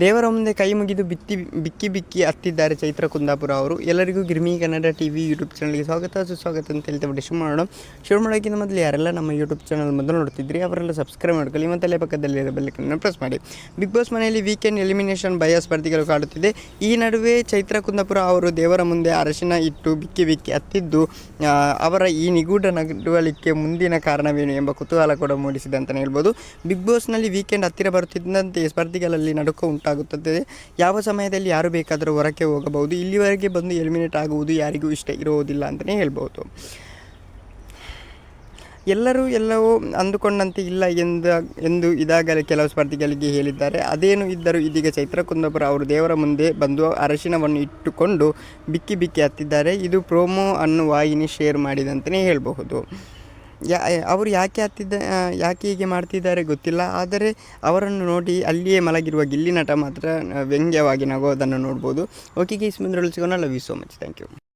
ದೇವರ ಮುಂದೆ ಕೈ ಮುಗಿದು ಬಿತ್ತಿ ಬಿಕ್ಕಿ ಬಿಕ್ಕಿ ಹತ್ತಿದ್ದಾರೆ ಚೈತ್ರ ಕುಂದಾಪುರ ಅವರು. ಎಲ್ಲರಿಗೂ ಗಿರ್ಮಿ ಕನ್ನಡ ಟಿ ವಿ ಯೂಟ್ಯೂಬ್ ಚಾನಲ್ಗೆ ಸ್ವಾಗತ. ಸುಸ್ವಾಗತ ಅಂತ ಹೇಳ್ತಾ ಬಿಟ್ಟು ಶುರು ಮಾಡೋಣ. ಶುರು ಮಾಡೋಕ್ಕಿಂತ ಮೊದಲು ಯಾರೆಲ್ಲ ನಮ್ಮ ಯೂಟ್ಯೂಬ್ ಚಾನಲ್ ಮೊದಲು ನೋಡ್ತಿದ್ರಿ, ಅವರೆಲ್ಲ ಸಬ್ಸ್ಕ್ರೈಬ್ ಮಾಡ್ಕೊಳ್ಳಿ. ಮತ್ತು ಅಲ್ಲೇ ಪಕ್ಕದಲ್ಲಿ ಬೆಲ್ಲಕ್ಕನ್ನು ಪ್ರೆಸ್ ಮಾಡಿ. ಬಿಗ್ ಬಾಸ್ ಮನೆಯಲ್ಲಿ ವೀಕೆಂಡ್ ಎಲಿಮಿನೇಷನ್ ಭಯ ಸ್ಪರ್ಧಿಗಳು ಕಾಡುತ್ತಿದೆ. ಈ ನಡುವೆ ಚೈತ್ರ ಕುಂದಾಪುರ ಅವರು ದೇವರ ಮುಂದೆ ಅರಶಿನ ಇಟ್ಟು ಬಿಕ್ಕಿ ಬಿಕ್ಕಿ ಹತ್ತಿದ್ದು ಅವರ ಈ ನಿಗೂಢ ನಡವಳಿಕೆ ಮುಂದಿನ ಕಾರಣವೇನು ಎಂಬ ಕುತೂಹಲ ಕೂಡ ಮೂಡಿಸಿದೆ ಅಂತಲೇ ಹೇಳ್ಬೋದು. ಬಿಗ್ ಬಾಸ್ನಲ್ಲಿ ವೀಕೆಂಡ್ ಹತ್ತಿರ ಬರುತ್ತಿದ್ದಂತೆ ಸ್ಪರ್ಧಿಗಳಲ್ಲಿ ನಡುಕ ಉಂಟಾಗುತ್ತದೆ. ಯಾವ ಸಮಯದಲ್ಲಿ ಯಾರು ಬೇಕಾದರೂ ಹೊರಕ್ಕೆ ಹೋಗಬಹುದು. ಇಲ್ಲಿವರೆಗೆ ಬಂದು ಎಲಿಮಿನೇಟ್ ಆಗುವುದು ಯಾರಿಗೂ ಇಷ್ಟ ಇರುವುದಿಲ್ಲ ಅಂತಲೇ ಹೇಳ್ಬೋದು. ಎಲ್ಲರೂ ಎಲ್ಲವೂ ಅಂದುಕೊಂಡಂತೆ ಇಲ್ಲ ಎಂದ, ಎಂದು ಇದಾಗಲೇ ಕೆಲವು ಸ್ಪರ್ಧಿಗಳಿಗೆ ಹೇಳಿದ್ದಾರೆ. ಅದೇನು ಇದ್ದರೂ ಇದೀಗ ಚೈತ್ರ ಕುಂದಾಪುರ ಅವರು ದೇವರ ಮುಂದೆ ಬಂದು ಅರಶಿನವನ್ನು ಇಟ್ಟುಕೊಂಡು ಬಿಕ್ಕಿ ಬಿಕ್ಕಿ ಹತ್ತಿದ್ದಾರೆ. ಇದು ಪ್ರೋಮೋ ಅನ್ನು ವಾಹಿನಿ ಶೇರ್ ಮಾಡಿದಂತಲೇ ಹೇಳಬಹುದು. ಯಾ ಅವರು ಯಾಕೆ ಹತ್ತಿದ್ದ ಯಾಕೆ ಹೀಗೆ ಮಾಡ್ತಿದ್ದಾರೆ ಗೊತ್ತಿಲ್ಲ. ಆದರೆ ಅವರನ್ನು ನೋಡಿ ಅಲ್ಲಿಯೇ ಮಲಗಿರುವ ಗಿಲ್ಲಿ ನಟ ಮಾತ್ರ ವ್ಯಂಗ್ಯವಾಗಿ ನಗೋದನ್ನು ನೋಡ್ಬೋದು. ಓಕೆ ಗೀಸ್ ಮುಂದೆ ಸಿಗೋಣ. Love you so much thank you